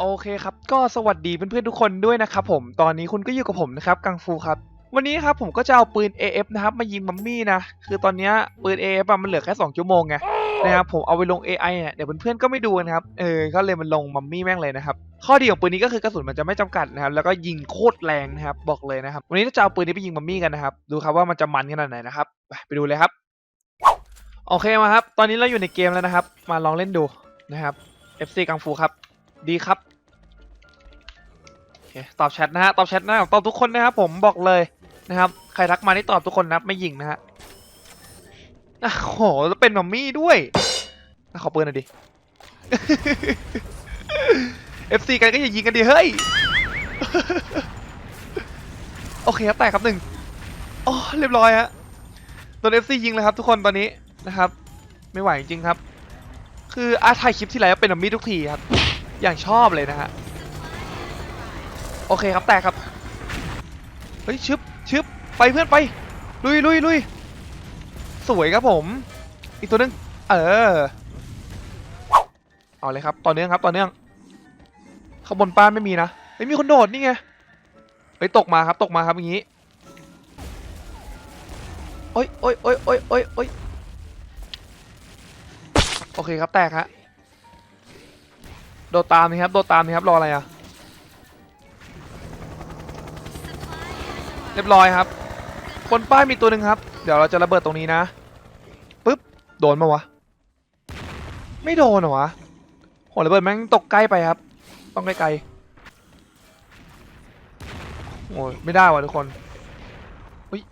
โอเคครับ ก็สวัสดีเพื่อนๆทุกคนด้วยนะครับผม ตอนนี้คุณก็อยู่กับผมนะครับกังฟูครับ วันนี้ครับผมก็จะเอาปืน AF นะครับมายิงมัมมี่นะ คือตอนนี้ปืน AF อะมันเหลือแค่2ชั่วโมงไงนะครับผมเอาไปลง AI เนี่ยเดี๋ยวเพื่อนๆก็ไม่ดูนะครับ เออ ก็เลยมันลงมัมมี่แม่งเลยนะครับ ข้อดีของปืนนี้ก็คือกระสุนมันจะไม่จำกัดนะครับ แล้วก็ยิงโคตรแรงนะครับ บอกเลยนะครับ วันนี้จะเอาปืนนี้ไปยิงมัมมี่กันนะครับ ดูครับว่ามันจะมันขนาดไหนนะครับ ไปไปดูเลยครับ โอเคมาครับ ตอนนี้เราอยู่ในเกมแล้วนะครับ มาลองเล่นดูนะครับ FC กังฟูครับ ดีครับโอเคตอบแชทนะฮะตอบแชทนะตอบทุกคนนะครับผมบอกเลยนะครับ ใครทักมานี่ตอบทุกคนนะครับไม่ยิงนะฮะโอ้โหแล้วเป็นมัมมี่ด้วยขอปืนหน่อยดิ FC กันก็อย่ายิงกันดิเฮ้ยโอเคครับแตกครับหนึ่งโอ้เรียบร้อยฮะโดน FC ยิงเลยครับ ทุกคนตอนนี้นะครับ ไม่ไหวจริงครับ คืออาถ่ายคลิปที่ไรก็เป็นมัมมี่ทุกทีครับ อย่างชอบเลยนะฮะ โอเคครับแตกครับ เฮ้ยชึบชึบไปเพื่อนไป ลุยลุยลุยสวยครับผม อีกตัวนึง เออ เอาเลยครับ ต่อเนื่องครับ ต่อเนื่องข้างบนป้านไม่มีนะไม่มีคนโดดนี่ไงเฮ้ยตกมาครับ ตกมาครับอย่างนี้โอ้ยโอ้ยโอ้ยโอ้ยโอ้ยโอ้ยโอเคครับ แตกฮะ โดดตามนี่ครับโดดตามนี่ครับรออะไรอะเรียบร้อยครับบนป้ายมีตัวหนึ่งครับ เดี๋ยวเราจะระเบิดตรงนี้นะปึ๊บโดนมาวะไม่โดนเหรอวะโหระเบิดแม่งตกใกล้ไปครับ ต้องใกล้ๆโอ้ยไม่ได้ว่ะทุกคนอุ้ย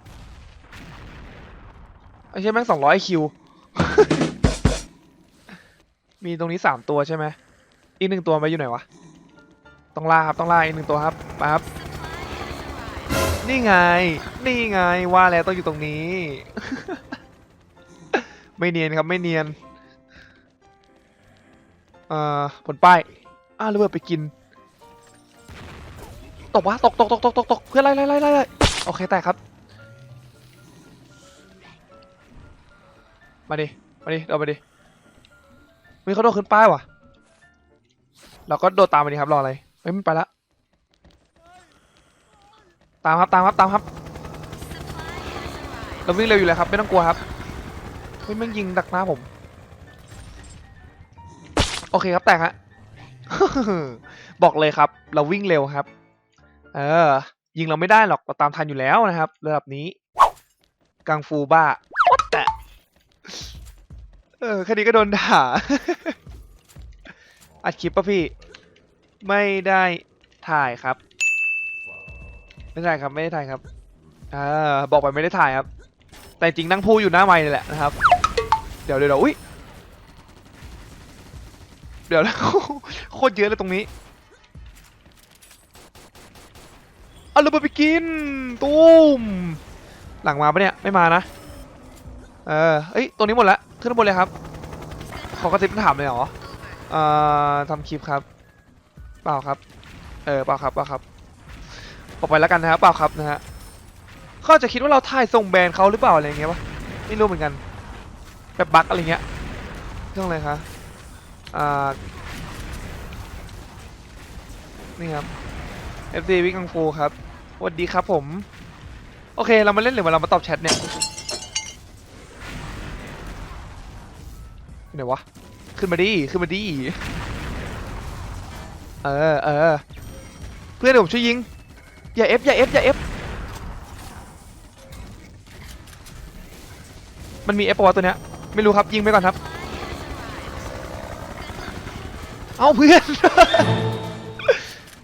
ไอ้ใช่แม่งสองร้อยคิวมีตรงนี้สามตัวใช่ไหม อีกหนึ่งตัวไปอยู่ไหนวะ ต้องล่าครับต้องล่าอีกหนึ่งตัวครับไปครับ นี่ไง นี่ไงว่าแล้วต้องอยู่ตรงนี้ ไม่เนียนครับไม่เนียนเอ่อผลป้ายอ้าวระเบิดไปกิน ตกวะตกตกตกตกตกตกเพื่อไล่ไล่ไล่ไล่ไล่โอเคแตกครับ มาดิ มาดิเอามาดิมีเขาโดดขึ้นป้ายว่ะ เราก็โดดตามไปดิครับรออะไรเฮ้ยมันไปละตามครับตามครับตามครับ เราวิ่งเร็วอยู่เลยครับไม่ต้องกลัวครับเฮ้ยแม่งยิงดักหน้าผม โอเคครับแตกฮะบอกเลยครับ เราวิ่งเร็วครับ เออ ยิงเราไม่ได้หรอกเราตามทันอยู่แล้วนะครับระดับนี้กังฟูบ้าวัดแต่เออแค่นี้ก็โดนด่า อัดคลิปป่ะพี่ ไม่ได้ถ่ายครับ ไม่ได้ครับไม่ได้ถ่ายครับอ่าบอกไปไม่ได้ถ่ายครับ แต่จริงนั่งพูดอยู่หน้าไมค์นี่แหละนะครับเดี๋ยวเดี๋ยวเดี๋ยวอุ้ยเดี๋ยวแล้วโคตรเยอะเลยตรงนี้เอาระเบิดไปกินตูมหลังมาปะเนี่ยไม่มานะเออเอ้ยตรงนี้หมดล้วขึ้นบนเลยครับขอกระติบถามเลยเหรอ อ่อทำคลิปครับ เปล่าครับ เออเปล่าครับเปล่าครับออกไปแล้วกันนะครับเปล่าครับนะฮะเขาจะคิดว่าเราถ่ายส่งแบรนด์เขาหรือเปล่าอะไรเงี้ยวะไม่รู้เหมือนกันแบบบั๊กอะไรเงี้ยเรื่องอะไรคะอ่านี่ครับ FD วิกังฟูครับสวัสดีครับผม โอเคเรามาเล่นหรือว่าเรามาตอบแชทเนี่ยไหนวะ ขึ้นมาดิขึ้นมาดิเออเออเพื่อนผมช่วยยิงอย่าเอฟอย่าเอฟอย่าเอฟมันมีเอฟปะวตัวเนี้ยไม่รู้ครับยิงไปก่อนครับ เอาเพื่อน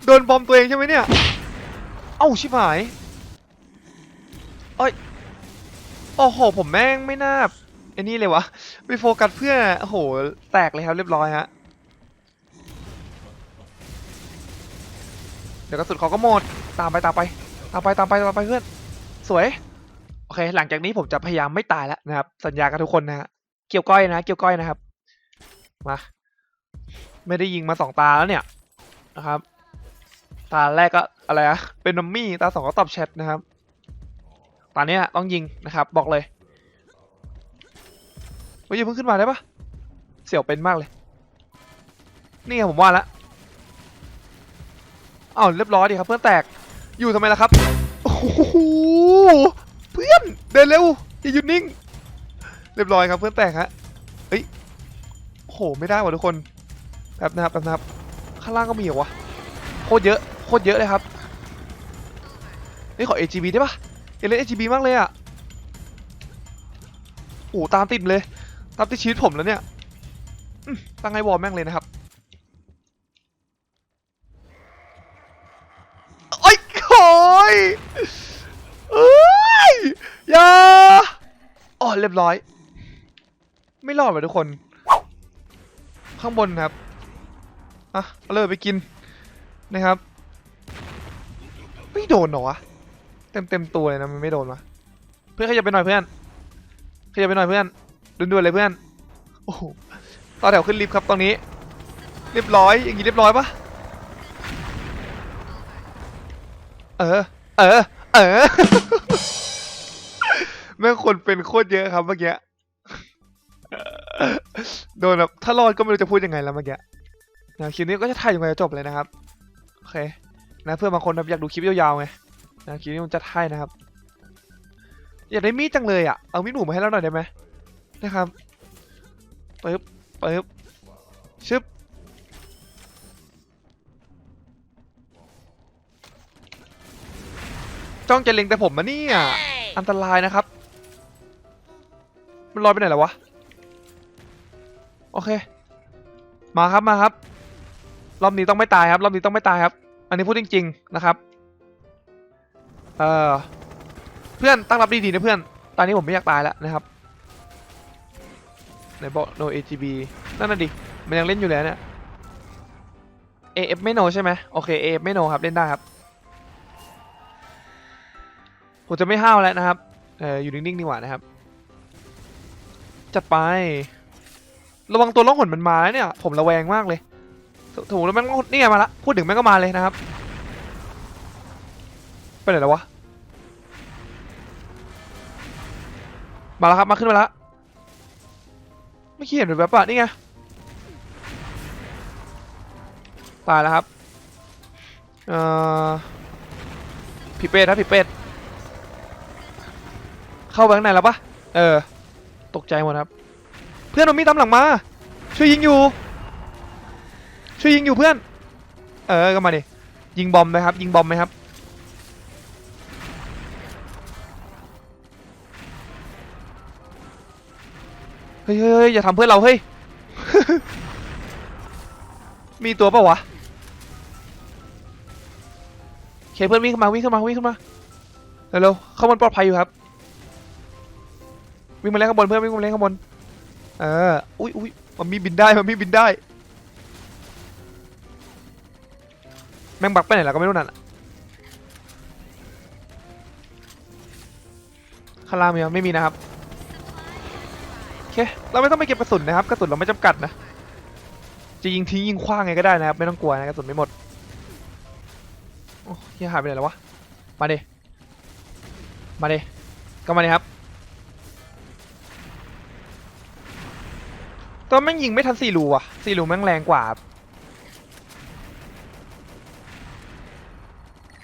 โดนบอมตัวเองใช่ไหมเนี่ย เอ้าชิบหาย เอ้ยโอ้โหผมแม่งไม่น่า อ้นี่เลยวะไปโฟกัสเพื่อนโอ้โหแตกเลยครับเรียบร้อยฮะเดี๋ยวกระสุนเขาก็หมดตามไปตามไปตามไปตามไปตามไปเพื่อนสวยโอเคหลังจากนี้ผมจะพยายามไม่ตายแล้วนะครับ สัญญากับทุกคนนะฮะเกี่ยวก้อยนะเกี่ยวก้อยนะครับมาไม่ได้ยิงมาสองตาแล้วเนี่ยนะครับ ตาแรกก็อะไรอะเป็นนัมมี่ตาสองก็ตอบแชทนะครับตาเนี้ยต้องยิงนะครับ บอกเลย ฮ้ยอย่าเพิ่งขึ้นมาได้ปะเสี่ยวเป็นมากเลย นี่ไงผมว่าแล้วอ้าวเรียบร้อยดีครับเพื่อนแตก อยู่ทำไมล่ะครับ โอ้โห เพื่อนเดินเร็วอย่าหยุดนิ่ง เรียบร้อยครับเพื่อนแตกฮะ เฮ้ย โอ้โหไม่ได้ว่ะทุกคนแป๊บนะครับแป๊บนะครับ ข้างล่างก็มีเหรอวะ โคตรเยอะ โคตรเยอะเลยครับนี่ขอ AGB ได้ปะอยากเล่น AGB มากเลยอะโอ้โหตามติดเลย ตามติดชีวิตผมแล้วเนี่ยตั้งไงวอลแม่งเลยนะครับโอ้ยโอ้ยเอ้ยอย่าอ๋อเรียบร้อย ไม่รอดว่ะทุกคน ข้างบนครับอะเอาเลยไปกินนะครับไม่โดนหรอวะเต็มเต็มตัวเลยนะมันไม่โดนวะเพื่อนขยับไปหน่อยเพื่อนขยับไปหน่อยเพื่อน ด่วนๆเลยเพื่อนโอ้โหต่อแถวขึ้นลิฟต์ครับตรงนี้ เรียบร้อยอย่างนี้เรียบร้อยปะเออ เออ เออแม่งคนเป็นโคตรเยอะครับเมื่อกี้โดนแบบถ้ารอดก็ไม่รู้จะพูดยังไงแล้วเมื่อกี้นะคลิปนี้ก็จะถ่ายยังไงจะจบเลยนะครับโอเคนะเพื่อนบางคนอยากดูคลิปยาวๆไงนะคลิปนี้มันจะถ่ายนะครับ อยากได้มีดจังเลยอะเอามีดหนูมาให้เราหน่อยได้ไหม นะครับปึ๊บปึ๊บชึบจ้องจะเล็งแต่ผมมาเนี่ยอันตรายนะครับ มันลอยไปไหนแล้ววะ โอเค มาครับมาครับ รอบนี้ต้องไม่ตายครับ รอบนี้ต้องไม่ตายครับ อันนี้พูดจริง ๆ นะครับ เออเพื่อนตั้งรับดีๆนะเพื่อน ตอนนี้ผมไม่อยากตายแล้วนะครับ ไหนบอก no AGB นั่นน่ะดิ มันยังเล่นอยู่เลยเนี่ย AF ไม่ no ใช่ไหมโอเค AF ไม่ no ครับ เล่นได้ครับ ผมจะไม่ห้าวแล้วนะครับ เอออยู่นิ่งๆดีกว่านะครับ จัดไประวังตัวล่องหนมันมาเนี่ย ผมระแวงมากเลยถถูกแล้วแม่งนี่ไงมาละพูดถึงแม่งก็มาเลยนะครับ ไปไหนแล้ววะ มาแล้วครับ มาขึ้นมาแล้ว ไม่เขียนหรือแบบปะนี่ไง ตายแล้วครับ เอ่อผีเป็ดครับผีเป็ดเข้าไปข้างในแล้วปะเออ ตกใจหมดครับ เพื่อนมันมีตามหลังมา ช่วยยิงอยู่ ช่วยยิงอยู่เพื่อน เออก็มาดิ ยิงบอมไหมครับ ยิงบอมไหมครับ ฮ้ยเฮ้ยเฮ้ยอย่าทำเพื่อนเราเฮ้ย มีตัวเปล่าวะโอเคเพื่อนวิ่งขึ้นมาวิ่งขึ้นมาวิ่งขึ้นมาเร็วๆเข้าบนปลอดภัยอยู่ครับ วิ่งมาเล่นข้างบนเพื่อนวิ่งมาเล่นข้างบนเอออุ้ยอุ้ยมันมีบินได้มันมีบินได้ แม่งบักไปไหนแล้วก็ไม่รู้นั่นอะข้างล่างมีไหมไม่มีนะครับโอ เค เราไม่ต้องไปเก็บกระสุนนะครับ กระสุนเราไม่จำกัดนะ จะยิงทิ้งยิงคว้างไงก็ได้นะครับ ไม่ต้องกลัวนะกระสุนไม่หมด โอ้ยหายไปไหนแล้ววะ มาดิมาดิก็มาดิครับตอนแม่งยิงไม่ทันสี่รูอะสี่รูแม่งแรงกว่า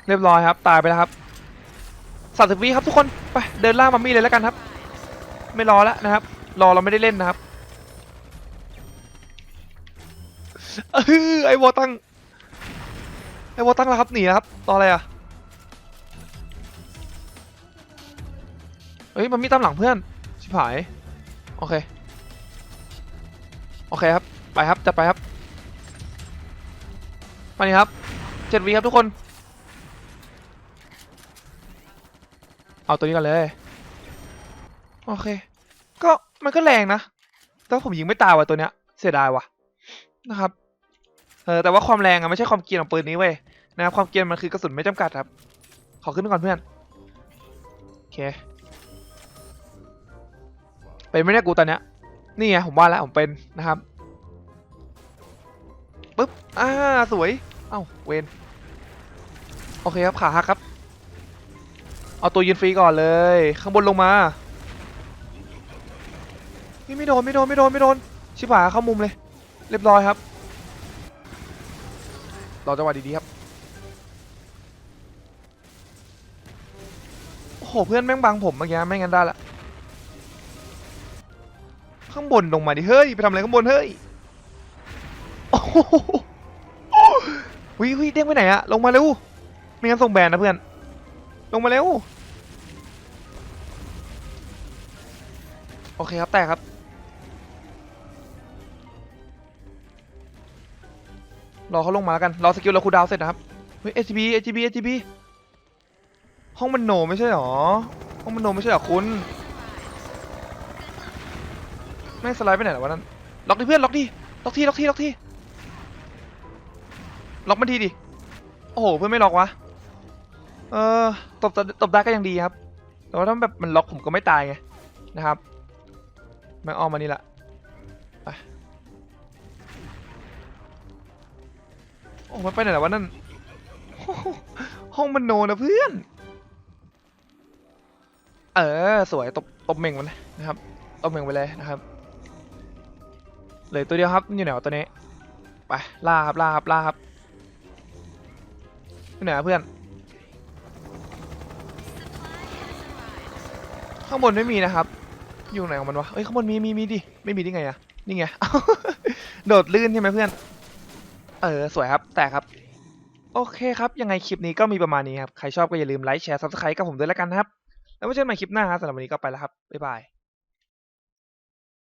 เรียบร้อยครับ ตายไปแล้วครับสามสิบวิครับทุกคน ไปเดินล่ามัมมี่เลยแล้วกันครับ ไม่รอแล้วนะครับ รอเราไม่ได้เล่นนะครับเออไอวอตั้งไอวอตั้งแล้วครับหนีครับต่ออะไรอะเฮ้ยมันมีตามหลังเพื่อนชิบหายโอเคโอเคครับไปครับจัดไปครับมานี่ครับเจ็ดวีครับทุกคน เอาตัวนี้กันเลย โอเค ก็ มันก็แรงนะ แต่ว่าผมยิงไม่ตายว่ะตัวเนี้ย เสียดายว่ะนะครับ เออแต่ว่าความแรงอะไม่ใช่ความเกรียนของปืนนี้เว้ยนะครับความเกรียนมันคือกระสุนไม่จำกัดครับ ขอขึ้นก่อนเพื่อน โอเค เป็นไม่เนี่ยกูตอนเนี้ย นี่ไงผมว่าแล้วผมเป็นนะครับปึ๊บ อ่า สวย เอ้า เวนโอเคครับ ขาหักครับ เอาตัวยืนฟรีก่อนเลย ข้างบนลงมาี่ไม่โดนไม่โดนไม่โดนไม่โดนชิบหายเข้ามุมเลย เรียบร้อยครับรอจังหวะดีๆครับโอ้โหเพื่อนแม่งบังผมเมื่อกี้ไม่งั้นได้ละข้างบนลงมาดิเฮ้ยไปทำอะไรข้างบนเฮ้ยโอ้โหวิวิเด้งไปไหนอะลงมาเร็วไม่งั้นส่งแบนนะเพื่อน ลงมาเร็วโอเคครับแตกครับ รอเขาลงมาแล้วกัน รอสกิลเราคูดาวเสร็จนะครับ เฮ้ย ATB ATB ATB ห้องมันโหนไม่ใช่หรอ ห้องมันโหนไม่ใช่หรอคุณแม่สไลด์ไปไหนแล้ววะนั่น ล็อกดิเพื่อน ล็อกดิ ล็อกที่ ล็อกที่ ล็อกที่ ล็อกมันทีดิ โอ้โห เพื่อนไม่ล็อกวะ เออตบตบได้ก็ยังดีครับ แต่ว่าถ้าแบบมันล็อกผมก็ไม่ตายไงนะครับ แม่งอ้อมมานี่ละ อ้มันไปไหนแล้ววะนั่นโอ้โหห้องมันโนนะเพื่อน เออ สวยตบตบเม่งมันเลยนะครับตบเม่งไปเลยนะครับเหลือตัวเดียวครับอยู่ไหนวะตัวนี้ไปล่าครับล่าครับล่าครับอยู่ไหนวะเพื่อน ข้างบนไม่มีนะครับ อยู่ไหนของมันวะเอ้ยข้างบนมีมีมีดิไม่มีได้ไงอะนี่ไง โดดลื่นใช่ไหมเพื่อน ออ สวยครับ แต่ครับ โอเคครับ ยังไงคลิปนี้ก็มีประมาณนี้ครับ ใครชอบก็อย่าลืมไลค์แชร์ซับสไครต์กับผมด้วยแล้วกันนะครับ แล้วไว้เจอกันใหม่คลิปหน้าครับสำหรับวันนี้ก็ไปแล้วครับ บ๊ายบาย